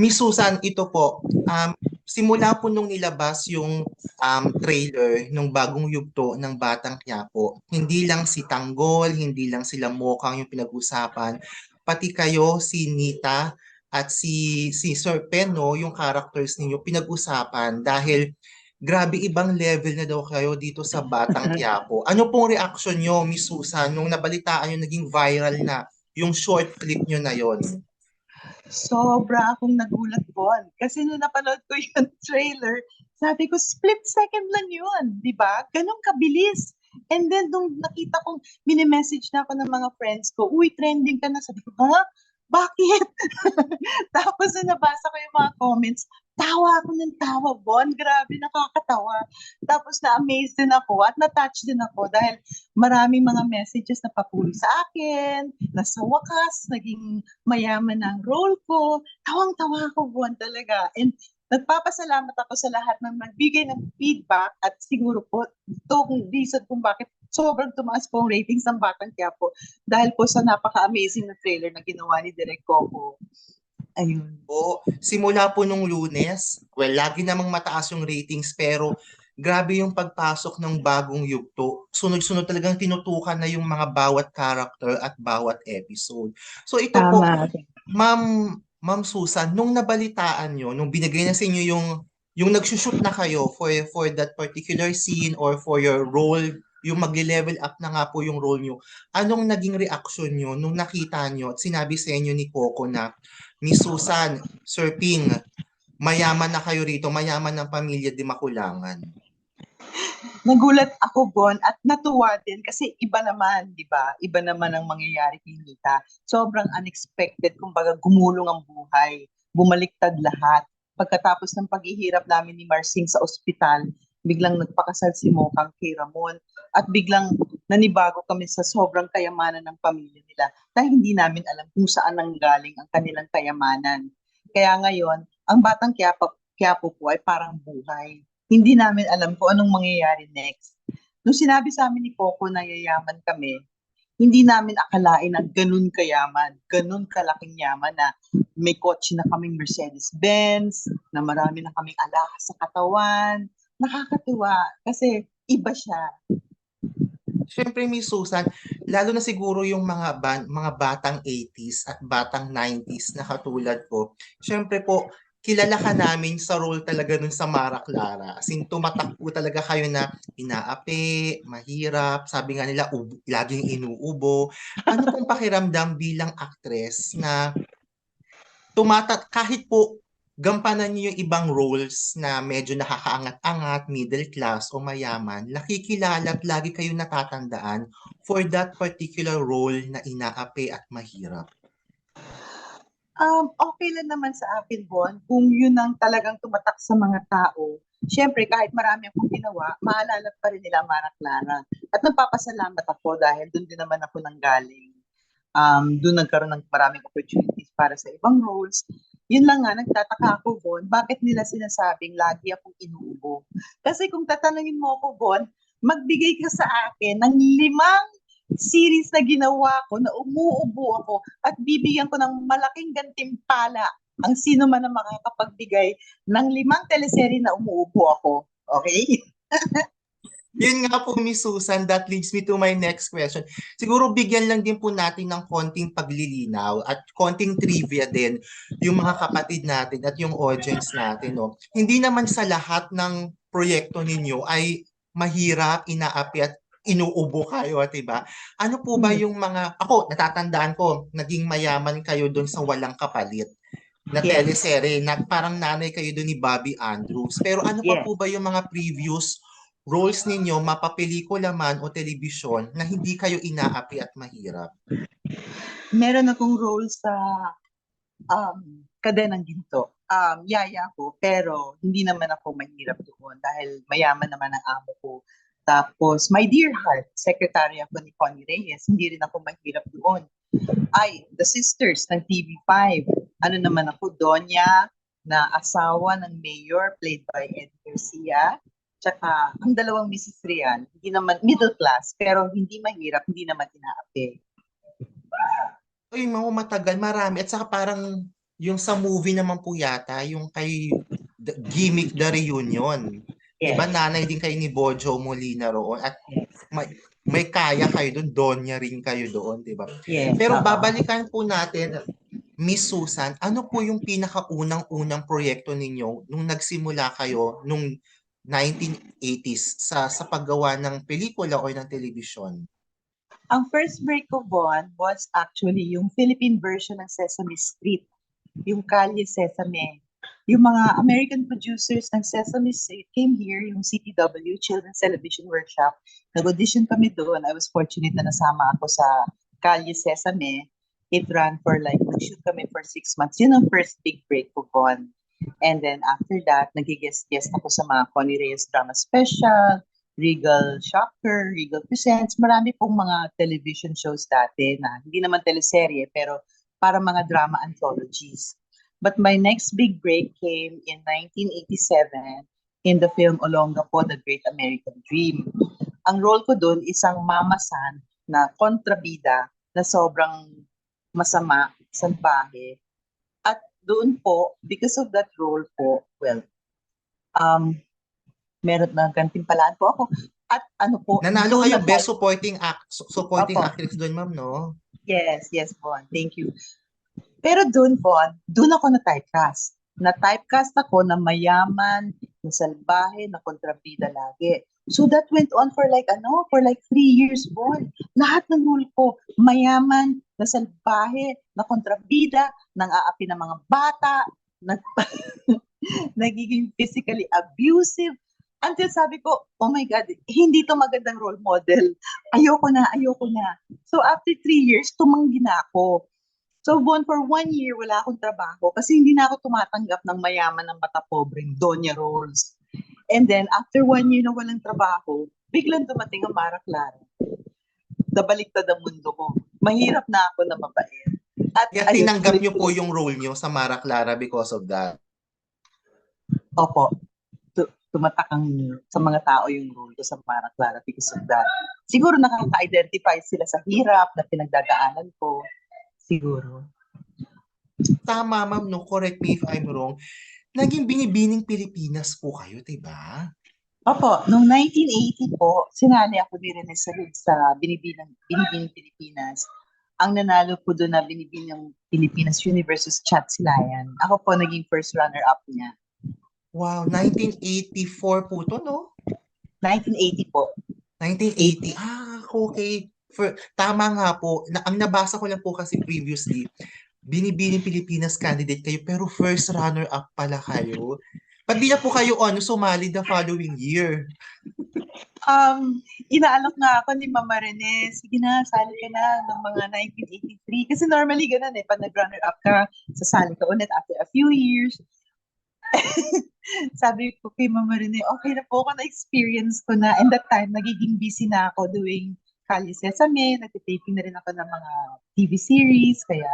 Miss Susan, ito po, um, simula po nung nilabas yung um, trailer nung bagong yugto ng Batang Quiapo, hindi lang si Tanggol, hindi lang sila Mokang yung pinag-usapan, pati kayo, si Nita at si, si Sir Peno, yung characters ninyo, pinag-usapan dahil grabe ibang level na daw kayo dito sa Batang Quiapo. Ano pong reaction nyo, Miss Susan, nung nabalitaan yung naging viral na yung short clip nyo na yon? Sobra akong nagulat Bon. Kasi nung napanood ko yung trailer, sabi ko, split second lang yun, di ba? Ganon kabilis. And then, nung nakita kong mini-message na ako ng mga friends ko, uy, trending ka na. Sabi ko, ha? Bakit? Tapos nung nabasa ko yung mga comments, tawa ako ng tawa, Bon. Grabe, nakakatawa. Tapos na-amaze din ako at na-touch din ako dahil maraming mga messages na papuri sa akin, na sa wakas, naging mayaman ang role ko. Tawang-tawa ako, Bon, talaga. And nagpapasalamat ako sa lahat ng nagbigay ng feedback at siguro po itong reason kung bakit sobrang tumaas po ang ratings ng Batang Quiapo dahil po sa napaka-amazing na trailer na ginawa ni Direk Coco. Ayun. O, simula po nung lunes, well, lagi namang mataas yung ratings pero grabe yung pagpasok ng bagong yugto. Sunod-sunod talagang tinutukan na yung mga bawat character at bawat episode. So ito po. Ma'am Ma'am Susan, nung nabalitaan nyo, nung binigay na sa inyo yung yung nagsushoot na kayo for for that particular scene or for your role, yung magle-level up na nga po yung role nyo, anong naging reaction nyo nung nakita nyo at sinabi sa inyo ni Coco na, Miss Susan, Sir Ping, mayaman na kayo rito, mayaman ng pamilya di makulangan. Nagulat ako, Bon, at natuwa din kasi iba naman, di ba? Iba naman ang mangyayari kay Nita. Sobrang unexpected, kumbaga gumulong ang buhay, bumaliktad lahat. Pagkatapos ng paghihirap namin ni Marsing sa ospital, biglang nagpakasal si Mokang kay Ramon at biglang nanibago kami sa sobrang kayamanan ng pamilya nila dahil hindi namin alam kung saan nanggaling ang kanilang kayamanan. Kaya ngayon, ang batang Quiapo, Quiapo po ay parang buhay hindi namin alam kung anong mangyayari next. Nung sinabi sa amin ni Coco na yayaman kami, hindi namin akalain na ganun kayaman, ganun kalaking yaman na may kotse na kaming Mercedes-Benz, na marami na kaming alahas sa katawan. Nakakatuwa kasi iba siya. Siyempre, Miss Susan, lalo na siguro yung mga ban, mga batang 80s at batang 90s na katulad ko. Siyempre po, kilala ka namin sa role talaga nun sa Mara Clara. As in, tumatak po talaga kayo na inaapi, mahirap, sabi nga nila, ubo, laging inuubo. Ano pong pakiramdam bilang actress na tumatak, kahit po gampanan niyo yung ibang roles na medyo nakakaangat-angat, middle class o mayaman, nakikilala at lagi kayo natatandaan for that particular role na inaapi at mahirap. Um, okay lang naman sa akin, Bon, kung yun ang talagang tumatak sa mga tao. Siyempre, kahit marami akong ginawa, maalala pa rin nila Mara Clara. At nagpapasalamat ako dahil doon din naman ako nanggaling. Um, doon nagkaroon ng maraming opportunities para sa ibang roles. Yun lang nga, nagtataka ako, Bon, bakit nila sinasabing lagi akong inuubo? Kasi kung tatanungin mo ako, Bon, magbigay ka sa akin ng limang series na ginawa ko na umuubo ako at bibigyan ko ng malaking gantimpala ang sino man ang makakapagbigay ng limang teleserye na umuubo ako. Okay? Yun nga po, Miss Susan, that leads me to my next question. Siguro bigyan lang din po natin ng konting paglilinaw at konting trivia din yung mga kapatid natin at yung audience natin. No? Hindi naman sa lahat ng proyekto ninyo ay mahirap, inaapi at inuubo kayo, at diba? Ano po ba yung mga, ako, natatandaan ko, naging mayaman kayo doon sa walang kapalit na Yes. teleserye, na parang nanay kayo doon ni Bobby Andrews. Pero ano pa Yes. po ba yung mga previous roles ninyo, mapapelikula man o telebisyon, na hindi kayo inaapi at mahirap? Meron akong role sa um, kadenang ginto. Um, yaya ko, pero hindi naman ako mahirap doon dahil mayaman naman ang amo ko. Tapos, My Dear Heart, secretary ako ni Connie Reyes, hindi rin ako mahirap doon. Ay, The Sisters ng TV5. Ano naman ako, Donya, na asawa ng mayor, played by Eddie Garcia. Tsaka, ang dalawang Mrs. Rian, hindi naman middle class, pero hindi mahirap, hindi naman inaapi. Uy, mga matagal, marami. At saka parang Yung sa movie naman po yata, yung kay The- Gimmick the Reunion. Yes. Diba nanay din kayo ni Bojo Molina roon at may, may kaya kayo doon, Donya rin kayo doon, di ba? Yes. Pero babalikan po natin, Miss Susan, ano po yung pinakaunang-unang proyekto ninyo nung nagsimula kayo nung 1980s sa sa paggawa ng pelikula o ng telebisyon? Ang first break ko, Bon, was actually yung Philippine version ng Sesame Street. Yung Kalye Sesame. Yung mga American producers ng Sesame Street came here, yung CTW, Children's Television Workshop. Nag-audition kami doon. I was fortunate na nasama ako sa Kalye Sesame. It ran for like, nag-shoot kami for six months. Yun ang first big break ko, Bon. And then after that, nagigest-guest ako sa mga Connie Reyes Drama Special, Regal Shocker, Regal Presents, marami pong mga television shows dati na hindi naman teleserye pero para mga drama anthologies. But my next big break came in 1987 in the film Olongapo, The Great American Dream. Ang role ko doon isang mamasan na kontrabida na sobrang masama, salbahe. At doon po, because of that role po, well, um, meron na gantimpalaan po ako. At ano po, Nanalo kayo na- Best Supporting Act, su- Supporting Opo. Actress doon, ma'am, no? Yes, yes, Bon. Thank you. Pero doon, Bon, doon ako na typecast. Na typecast ako na mayaman, na salbahe, na kontrabida lagi. So that went on for like ano, for like three years, Bon. Lahat ng role ko, mayaman, na salbahe, na kontrabida, nang aapi ng mga bata, nag nagiging physically abusive. Until sabi ko, oh my God, hindi to magandang role model. Ayoko na, ayoko na. So after three years, tumanggi na ako. So Bon, for one year, wala akong trabaho kasi hindi na ako tumatanggap ng mayaman ng mata pobreng Donya roles. And then, after one year na walang trabaho, biglang dumating ang Mara Clara. Nabaliktad ang mundo ko. Mahirap na ako na mabait. At Kaya ayun, tinanggap niyo po yung role niyo sa Mara Clara because of that. Opo. Tu- tumatak ang sa mga tao yung role ko sa Mara Clara because of that. Siguro nakaka-identify sila sa hirap na pinagdadaanan ko. Siguro. Tama, ma'am, no? Correct me if I'm wrong. Naging binibining Pilipinas po kayo, diba? Opo, noong 1980 po, sinali ako ni Rene Salud sa Binibining, Binibining Pilipinas. Ang nanalo po doon na Binibining Pilipinas Universus Chat Silayan. Ako po naging first runner-up niya. Wow, 1984 po to, no? 1980 po. 1980. Ah, okay. For, tama nga po. Na, ang nabasa ko lang po kasi previously, binibining Pilipinas candidate kayo, pero first runner-up pala kayo. Ba't di na po kayo ano, sumali the following year? Um, inaalok nga ako ni Mama Rene, sige na, sali ka na ng mga 1983. Kasi normally ganun eh, pag nag-runner-up ka, sasali ka ulit after a few years. Sabi ko kay Mama Rene, okay na po ako na-experience ko na. And that time, nagiging busy na ako doing Kali Sesame, nagtitaping na rin ako ng mga TV series, kaya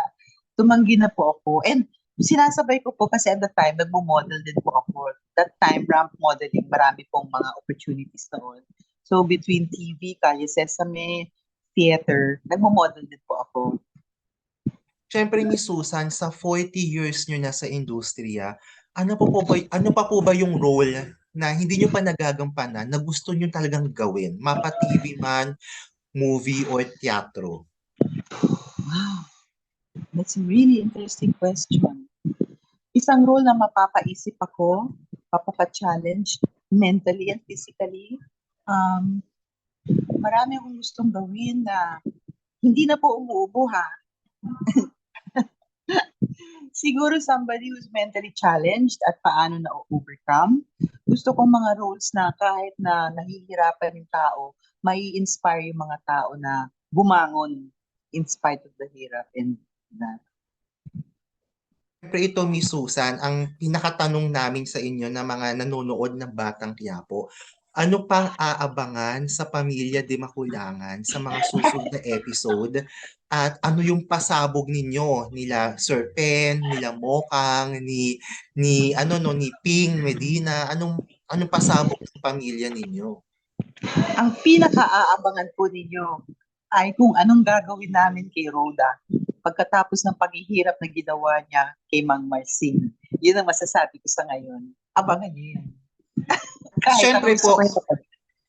tumanggi na po ako. And sinasabay ko po kasi at that time, nagmo-model din po ako. That time, ramp modeling, marami pong mga opportunities noon. So between TV, Kali Sesame, theater, nagmo-model din po ako. Siyempre, Miss Susan, sa 40 years nyo na sa industriya, ano pa po ba, ano pa po ba yung role na hindi nyo pa nagagampanan na gusto nyo talagang gawin? Mapa TV man, movie, or teatro? Wow. That's a really interesting question. Isang role na mapapaisip ako, mapapa-challenge mentally and physically. Um, marami akong gustong gawin na hindi na po umuubo ha. Siguro somebody who's mentally challenged at paano na overcome. Gusto kong mga roles na kahit na nahihirapan yung tao, may inspire yung mga tao na bumangon in spite of the hirap and that. Siyempre ito, Miss Susan, ang pinakatanong namin sa inyo na mga nanonood ng Batang Quiapo, ano pang aabangan sa Pamilya Di Makulangan sa mga susunod na episode? At ano yung pasabog ninyo nila Sir Pen, nila Mokang, ni ni ano no ni Ping Medina, anong anong pasabog sa pamilya ninyo? Ang pinaka-aabangan po ninyo ay kung anong gagawin namin kay Rhoda pagkatapos ng paghihirap na ginawa niya kay Mang Marcin. Yun ang masasabi ko sa ngayon. Abangan niyo yan. Siyempre po.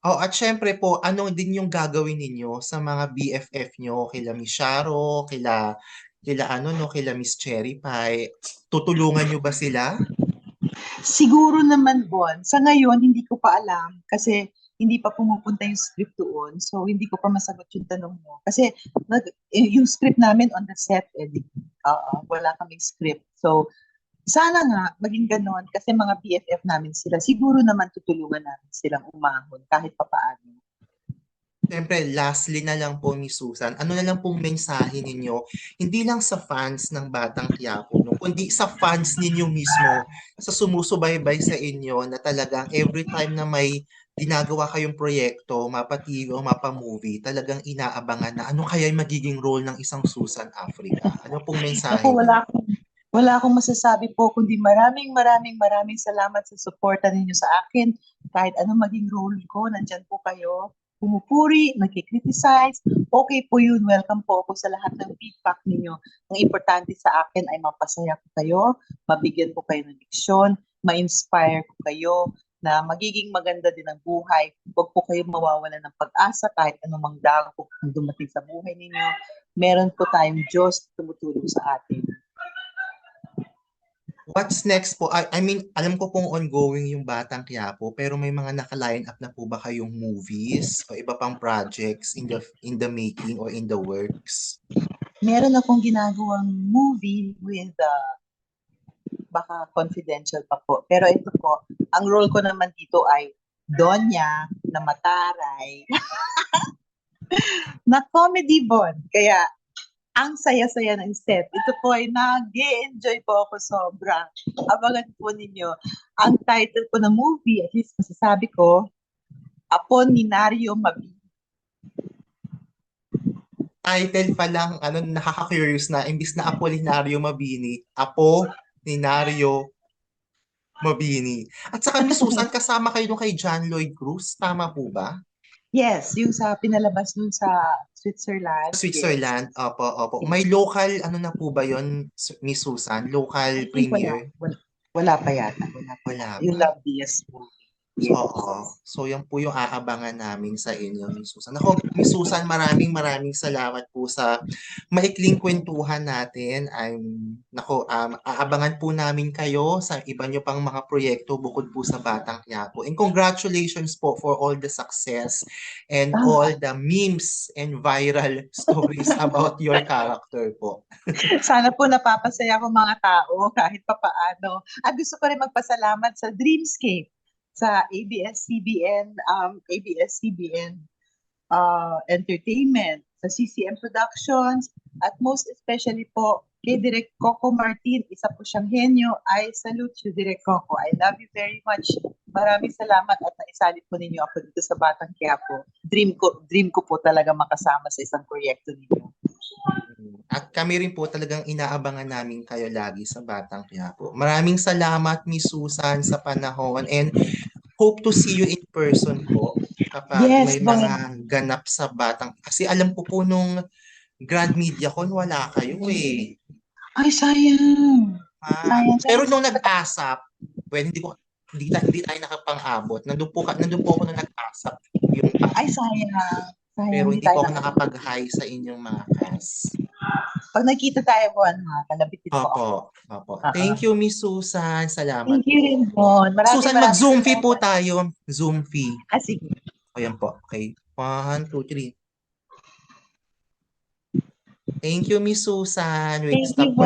Oh, at syempre po, ano din yung gagawin ninyo sa mga BFF nyo, kila Miss Sharo, kila, kila ano, no, kila Miss Cherry Pie. Tutulungan nyo ba sila? Siguro naman, Bon, sa ngayon, hindi ko pa alam kasi hindi pa pumupunta yung script doon. So, hindi ko pa masagot yung tanong mo. Kasi nag, eh, yung script namin on the set, eh, oo, wala kaming script. So, sana nga maging ganon kasi mga BFF namin sila. Siguro naman tutulungan namin silang umahon kahit papaano. Siyempre, lastly na lang po, Miss Susan, ano na lang pong mensahe ninyo, hindi lang sa fans ng Batang Quiapo, no, kundi sa fans ninyo mismo, sa sumusubaybay sa inyo na talagang every time na may ginagawa kayong proyekto, mapa-TV o mapa-movie, talagang inaabangan na ano kaya yung magiging role ng isang Susan Africa. Ano pong mensahe? Ako, wala akong, wala akong masasabi po, kundi maraming maraming maraming salamat sa suporta ninyo sa akin. Kahit ano maging role ko, nandyan po kayo. Pumupuri, nagkikriticize. Okay po yun. Welcome po ako sa lahat ng feedback ninyo. Ang importante sa akin ay mapasaya ko kayo, mabigyan ko kayo ng leksyon, ma-inspire ko kayo na magiging maganda din ang buhay. Huwag po kayo mawawalan ng pag-asa kahit anumang dako ang dumating sa buhay ninyo. Meron po tayong Diyos na tumutulong sa atin. What's next po? I, I mean, alam ko pong ongoing yung Batang Quiapo, pero may mga naka-line up na po ba kayong movies o iba pang projects in the in the making or in the works? Meron akong ginagawang movie with uh, baka confidential pa po. Pero ito po, ang role ko naman dito ay Donya na mataray na comedy bond. Kaya ang saya-saya ng set. Ito po ay nag enjoy po ako sobra. Abangan po ninyo. Ang title po ng movie, at least masasabi ko, Apollinario Mabi. Title pa lang, ano, nakaka-curious na, imbis na Apolinario Mabini, Apo-Ninario Mabini. At saka ni Susan, kasama kayo dun kay John Lloyd Cruz, tama po ba? Yes, yung sa pinalabas nun sa Switzerland. Switzerland, opo, opo. May local, ano na po ba yon ni Susan? Local Yes. Think Wala, premiere? wala, wala pa yata. Wala pa. Wala Yung pa. Love DS movie. Oo. So, yan po yung aabangan namin sa inyo, Miss Susan. Ako, Miss Susan, maraming maraming salamat po sa maikling kwentuhan natin. I'm, nako, um, aabangan po namin kayo sa iba nyo pang mga proyekto bukod po sa Batang Quiapo. And congratulations po for all the success and Ah. all the memes and viral stories about your character po. Sana po napapasaya ko mga tao kahit papaano. At gusto ko rin magpasalamat sa Dreamscape, sa ABS-CBN, um, ABS-CBN uh, Entertainment, sa CCM Productions, at most especially po kay Direk Coco Martin, isa po siyang henyo. I salute you, Direk Coco. I love you very much. Maraming salamat at naisalit po ninyo ako dito sa Batang Quiapo. Dream ko, dream ko po talaga makasama sa isang proyekto ninyo. At kami rin po talagang inaabangan namin kayo lagi sa Batang Quiapo. Maraming salamat, Miss Susan, sa panahon and hope to see you in person po kapag Yes, may mga ganap sa Batang. Kasi alam ko po nung Grand Media Con, wala kayo eh. Ay, sayang. Ah, Sayang, pero nung nag-asap, well, hindi ko hindi, hindi tayo nakapang-abot. Nandun po, nandun po ako nung nag-asap. Yung, Ay, sayang. Sayang, pero hindi hindi po ako nak- nakapag-hi sa inyong mga cast. Pag nakita tayo, Bon, ha, kalabit din po ako. Opo, opo. Oo. Thank you, Miss Susan. Salamat. Thank you rin, Bon. Maraming, Susan, maraming mag-zoom fee po tayo. Zoom fee. Ah, sige. Ayan po. Okay. One, two, three. Thank you, Miss Susan. Wait, Thank stop you, ko